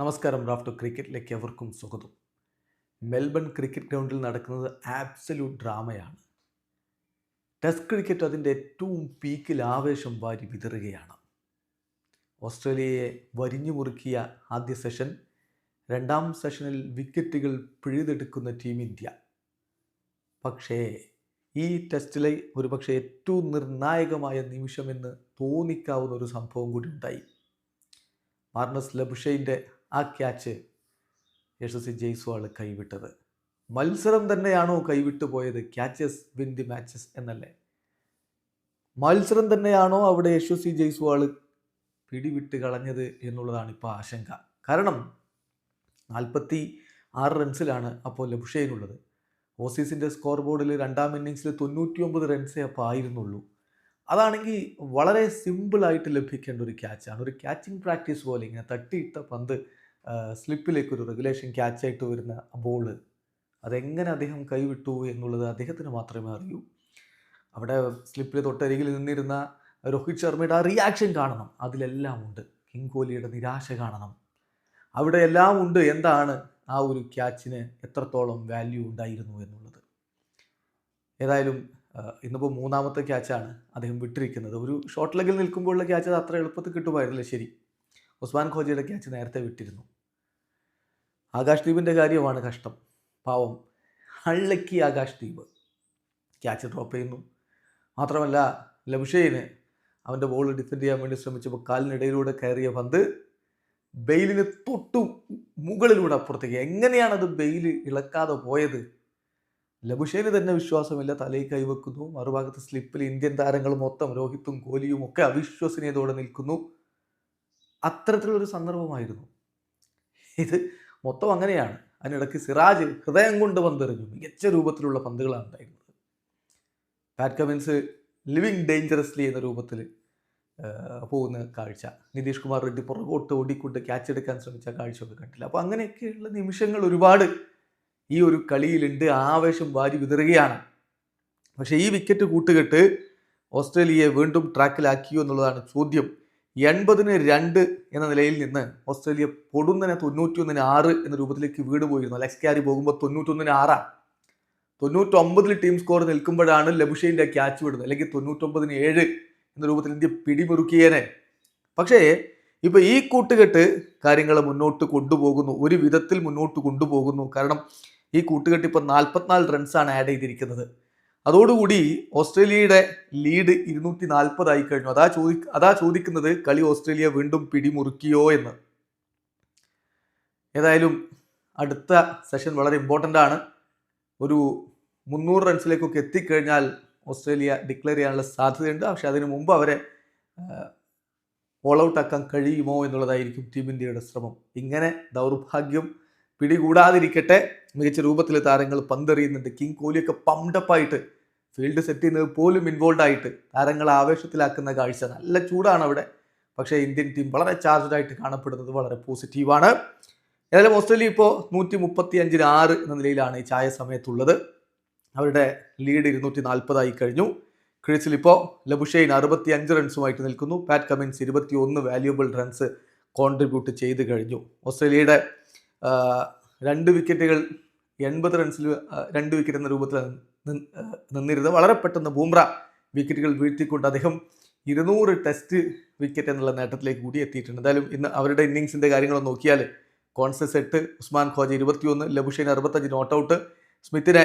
നമസ്കാരം റാഫ്റ്റോ ക്രിക്കറ്റിലേക്ക് എവർക്കും സ്വാഗതം. Melbourne cricket ഗ്രൗണ്ടിൽ നടക്കുന്നത് ആബ്സല്യൂട്ട് ഡ്രാമയാണ്. ടെസ്റ്റ് ക്രിക്കറ്റ് അതിന്റെ ഏറ്റവും പീക്കിൽ ആവേശം വാരി വിതറുകയാണ്. ഓസ്ട്രേലിയയെ വരിഞ്ഞു മുറുക്കിയ ആദ്യ സെഷൻ രണ്ടാം സെഷനിൽ വിക്കറ്റുകൾ പിഴുതെടുക്കുന്ന ടീം ഇന്ത്യ. പക്ഷേ ഈ ടെസ്റ്റിലെ ഒരുപക്ഷെ ഏറ്റവും നിർണായകമായ നിമിഷമെന്ന് തോന്നിക്കാവുന്ന ഒരു സംഭവം കൂടി ഉണ്ടായി. മാർണസ് ലബുഷൈന്റെ ആ ക്യാച്ച് യശസ്വി ജയ്സ്വാൾ കൈവിട്ടത്. മത്സരം തന്നെയാണോ കൈവിട്ടു പോയത്? ക്യാച്ചസ് വിൻ ദി മാച്ചസ് എന്നല്ലേ? മത്സരം തന്നെയാണോ അവിടെ യശസ്വി ജയ്സ്വാൾ പിടിവിട്ട് കളഞ്ഞത് എന്നുള്ളതാണ് ഇപ്പോൾ ആശങ്ക. കാരണം നാൽപ്പത്തി ആറ് റൺസിലാണ് അപ്പോൾ ലബുഷൈനുള്ളത്. ഓസീസിന്റെ സ്കോർ ബോർഡിൽ രണ്ടാം ഇന്നിങ്സിൽ തൊണ്ണൂറ്റി ഒമ്പത് റൺസേ അപ്പോൾ ആയിരുന്നുള്ളൂ. അതാണെങ്കിൽ വളരെ സിമ്പിളായിട്ട് ലഭിക്കേണ്ട ഒരു ക്യാച്ചാണ് ഒരു ക്യാച്ചിങ് പ്രാക്ടീസ് പോലെ ഇങ്ങനെ തട്ടിയിട്ട പന്ത് സ്ലിപ്പിലേക്ക് ഒരു റെഗുലേഷൻ ക്യാച്ചായിട്ട് വരുന്ന ബോൾ അതെങ്ങനെ അദ്ദേഹം കൈവിട്ടു എന്നുള്ളത് അദ്ദേഹത്തിന് മാത്രമേ അറിയൂ. അവിടെ സ്ലിപ്പിൽ തൊട്ടരികിൽ നിന്നിരുന്ന രോഹിത് ശർമ്മയുടെ ആ റിയാക്ഷൻ കാണണം. അതിലെല്ലാം ഉണ്ട്. കിങ് കോഹ്ലിയുടെ നിരാശ കാണണം. അവിടെ എല്ലാം ഉണ്ട്. എന്താണ് ആ ഒരു ക്യാച്ചിന് എത്രത്തോളം വാല്യൂ ഉണ്ടായിരുന്നു എന്നുള്ളത്. ഏതായാലും ഇന്നിപ്പോൾ മൂന്നാമത്തെ ക്യാച്ചാണ് അദ്ദേഹം വിട്ടിരിക്കുന്നത്. ഒരു ഷോർട്ട് ലെഗിൽ നിൽക്കുമ്പോഴുള്ള ക്യാച്ച് അത് അത്ര എളുപ്പത്തിൽ കിട്ടുമായിരുന്നില്ല. ശരി. ഉസ്മാൻ ഖോജയുടെ ക്യാച്ച് നേരത്തെ വിട്ടിരുന്നു. ആകാശ് ദ്വീപിന്റെ കാര്യമാണ് കഷ്ടം. പാവം. ഹള്ളക്കി ആകാശ് ദ്വീപ് ക്യാച്ച് ഡ്രോപ്പ് ചെയ്യുന്നു. മാത്രമല്ല ലബുഷൈന് അവന്റെ ബോൾ ഡിഫെൻഡ് ചെയ്യാൻ വേണ്ടി ശ്രമിച്ചപ്പോൾ കാലിനിടയിലൂടെ കയറിയ പന്ത് ബെയിലിന് തൊട്ടു മുകളിലൂടെ അപ്പുറത്തേക്ക്. എങ്ങനെയാണത് ബെയിൽ ഇളക്കാതെ പോയത്? ലബുഷേന് തന്നെ വിശ്വാസമില്ല. തലയിൽ കൈവെക്കുന്നു മറുഭാഗത്ത് സ്ലിപ്പിൽ ഇന്ത്യൻ താരങ്ങൾ മൊത്തം രോഹിത്തും കോലിയും ഒക്കെ അവിശ്വസനീയതോടെ നിൽക്കുന്നു. അത്തരത്തിലുള്ളൊരു സന്ദർഭമായിരുന്നു. ഇത് മൊത്തം അങ്ങനെയാണ്. അതിനിടയ്ക്ക് സിറാജ് ഹൃദയം കൊണ്ട് പന്തെറിഞ്ഞു. മികച്ച രൂപത്തിലുള്ള പന്തുകളാണ് ഉണ്ടായിരുന്നത്. പാറ്റ് കമിൻസ് ലിവിങ് ഡേഞ്ചറസ്ലി എന്ന രൂപത്തിൽ പോകുന്ന കാഴ്ച. നിതീഷ് കുമാർ റെഡ്ഡി പുറകോട്ട് ഓടിക്കൊണ്ട് ക്യാച്ച് എടുക്കാൻ ശ്രമിച്ച കാഴ്ചയൊക്കെ കണ്ടില്ല. അപ്പോൾ അങ്ങനെയൊക്കെയുള്ള നിമിഷങ്ങൾ ഒരുപാട് ഈ ഒരു കളിയിലുണ്ട്. ആവേശം വാരി വിതറുകയാണ്. പക്ഷേ ഈ വിക്കറ്റ് കൂട്ടുകെട്ട് ഓസ്ട്രേലിയയെ വീണ്ടും ട്രാക്കിലാക്കിയോ എന്നുള്ളതാണ് ചോദ്യം. എൺപതിന് രണ്ട് എന്ന നിലയിൽ നിന്ന് ഓസ്ട്രേലിയ പൊടുന്നനെ തൊണ്ണൂറ്റിയൊന്നിന് ആറ് എന്ന രൂപത്തിലേക്ക് വീട് പോയിരുന്നു. ലെക്സ് ക്യാരി പോകുമ്പോൾ തൊണ്ണൂറ്റൊന്നിന് ആറാണ് തൊണ്ണൂറ്റൊമ്പതിൽ ടീം സ്കോർ നിൽക്കുമ്പോഴാണ് ലബുഷേന്റെ ക്യാച്ച് വിടുന്നത്. അല്ലെങ്കിൽ തൊണ്ണൂറ്റൊമ്പതിന് ഏഴ് എന്ന രൂപത്തിൽ ഇന്ത്യ പിടിമുറുക്കിയേനെ. പക്ഷേ ഇപ്പോൾ ഈ കൂട്ടുകെട്ട് കാര്യങ്ങൾ മുന്നോട്ട് കൊണ്ടുപോകുന്നു. ഒരു വിധത്തിൽ മുന്നോട്ട് കൊണ്ടുപോകുന്നു. കാരണം ഈ കൂട്ടുകെട്ട് ഇപ്പോൾ നാൽപ്പത്തിനാല് റൺസാണ് ആഡ് ചെയ്തിരിക്കുന്നത്. അതോടുകൂടി ഓസ്ട്രേലിയയുടെ ലീഡ് ഇരുന്നൂറ്റി നാൽപ്പതായി കഴിഞ്ഞു. അതാ ചോദി അതാ ചോദിക്കുന്നത് കളി ഓസ്ട്രേലിയ വീണ്ടും പിടിമുറുക്കിയോ എന്ന്. ഏതായാലും അടുത്ത സെഷൻ വളരെ ഇമ്പോർട്ടന്റ് ആണ്. ഒരു മുന്നൂറ് റൺസിലേക്കൊക്കെ എത്തിക്കഴിഞ്ഞാൽ ഓസ്ട്രേലിയ ഡിക്ലെയർ ചെയ്യാനുള്ള സാധ്യതയുണ്ട്. പക്ഷേ അതിനു മുമ്പ് അവരെ ഓൾ ഔട്ട് ആക്കാൻ കഴിയുമോ എന്നുള്ളതായിരിക്കും ടീം ഇന്ത്യയുടെ ശ്രമം. ഇങ്ങനെ ദൗർഭാഗ്യം പിടികൂടാതിരിക്കട്ടെ. മികച്ച രൂപത്തിൽ താരങ്ങൾ പന്തെറിയുന്നുണ്ട്. കിങ് കോഹ്ലിയൊക്കെ പംഡപ്പായിട്ട് ഫീൽഡ് സെറ്റ് ചെയ്യുന്നത് പോലും ഇൻവോൾവ് ആയിട്ട് താരങ്ങളെ ആവേശത്തിലാക്കുന്ന കാഴ്ച. നല്ല ചൂടാണ് അവിടെ. പക്ഷേ ഇന്ത്യൻ ടീം വളരെ ചാർജ്ഡ് ആയിട്ട് കാണപ്പെടുന്നത് വളരെ പോസിറ്റീവാണ് ഏതായാലും ഓസ്ട്രേലിയ ഇപ്പോൾ നൂറ്റി മുപ്പത്തി അഞ്ചിന് ആറ് എന്ന നിലയിലാണ് ഈ ചായ സമയത്തുള്ളത്. അവരുടെ ലീഡ് ഇരുന്നൂറ്റി നാൽപ്പതായി കഴിഞ്ഞു. ക്രീസിൽ ഇപ്പോൾ ലബുഷൈൻ അറുപത്തി അഞ്ച് റൺസുമായിട്ട് നിൽക്കുന്നു. പാറ്റ് കമിൻസ് ഇരുപത്തി ഒന്ന് വാല്യുബിൾ റൺസ് കോൺട്രിബ്യൂട്ട് ചെയ്ത് കഴിഞ്ഞു. ഓസ്ട്രേലിയയുടെ രണ്ട് വിക്കറ്റുകൾ എൺപത് റൺസിൽ രണ്ട് വിക്കറ്റ് എന്ന രൂപത്തിൽ നിന്നിരുന്നത് വളരെ പെട്ടെന്ന് ബൂംറ വിക്കറ്റുകൾ വീഴ്ത്തിക്കൊണ്ട് അദ്ദേഹം ഇരുന്നൂറ് ടെസ്റ്റ് വിക്കറ്റ് എന്നുള്ള നേട്ടത്തിലേക്ക് കൂടി എത്തിയിട്ടുണ്ട്. എന്തായാലും ഇന്ന് അവരുടെ ഇന്നിങ്സിന്റെ കാര്യങ്ങൾ നോക്കിയാൽ കോൺസസ് എട്ട് ഉസ്മാൻ ഖോജ ഇരുപത്തിയൊന്ന് ലബുഷൈൻ അറുപത്തഞ്ച് നോട്ട് ഔട്ട്. സ്മിത്തിനെ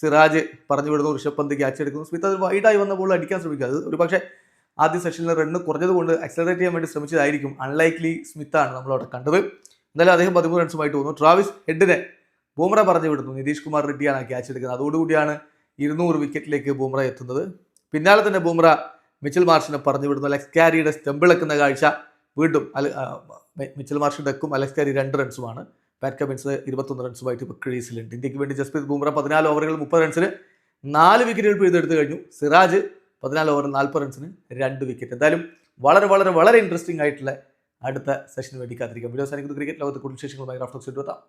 സിറാജ് പറഞ്ഞു വിടുന്നു ഋഷഭ് പന്ത് ക്യാച്ച് എടുക്കുന്നു. സ്മിത്ത് അത് വൈഡായി വന്ന ബോൾ അടിക്കാൻ ശ്രമിക്കുക. അത് ഒരു പക്ഷേ ആദ്യ സെഷനിൽ റണ്ണ് കുറഞ്ഞതുകൊണ്ട് അക്സലറേറ്റ് ചെയ്യാൻ വേണ്ടി ശ്രമിച്ചതായിരിക്കും. അൺലൈക്ലി സ്മിത്താണ് നമ്മളവിടെ കണ്ടത്. എന്തായാലും അദ്ദേഹം പതിമൂന്ന് റൺസുമായിട്ട് പോകുന്നു ട്രാവിസ് ഹെഡിനെ ബൂമറ പറഞ്ഞു വിടുന്നു. നിതീഷ് കുമാർ റെഡ്ഡിയാണ് ക്യാച്ച് എടുക്കുന്നത്. അതോടുകൂടിയാണ് ഇരുന്നൂറ് വിക്കറ്റിലേക്ക് ബൂമ്ര എത്തുന്നത്. പിന്നാലെ തന്നെ ബൂമ്ര മിച്ചൽ മാർഷിനെ പറഞ്ഞു വിടുന്നു. അലക്സ് ക്യാരിയുടെ സ്റ്റെമ്പിളക്കുന്ന കാഴ്ച വീണ്ടും മിച്ചൽ മാർഷ് ഡെക്കും അലക്സ് ക്യാരി രണ്ട് റൺസുമാണ് പാറ്റ് കമിൻസ് ഇരുപത്തൊന്ന് റൺസുമായിട്ട് ഇപ്പോൾ ക്രീസിലുണ്ട്. ഇന്ത്യയ്ക്ക് വേണ്ടി ജസ്പ്രീത് ബൂമ്ര പതിനാല് ഓവറുകൾ മുപ്പത് റൺസിന് നാല് വിക്കറ്റുകൾ പിഴുതെടുത്ത് കഴിഞ്ഞു. സിറാജ് പതിനാല് ഓവറിൽ നാൽപ്പത് റൺസിന് രണ്ട് വിക്കറ്റ് എന്തായാലും വളരെ വളരെ വളരെ ഇൻട്രസ്റ്റിംഗ് ആയിട്ടുള്ള അടുത്ത സെഷന് വേണ്ടി കാത്തിരിക്കാം. വീഡിയോ സാധിക്കുന്നത് ക്രിക്കറ്റ് ലോകത്ത് കൂടുതൽ വിശേഷങ്ങളുമായി റാഫ്റ്റോക്സ് എത്താം.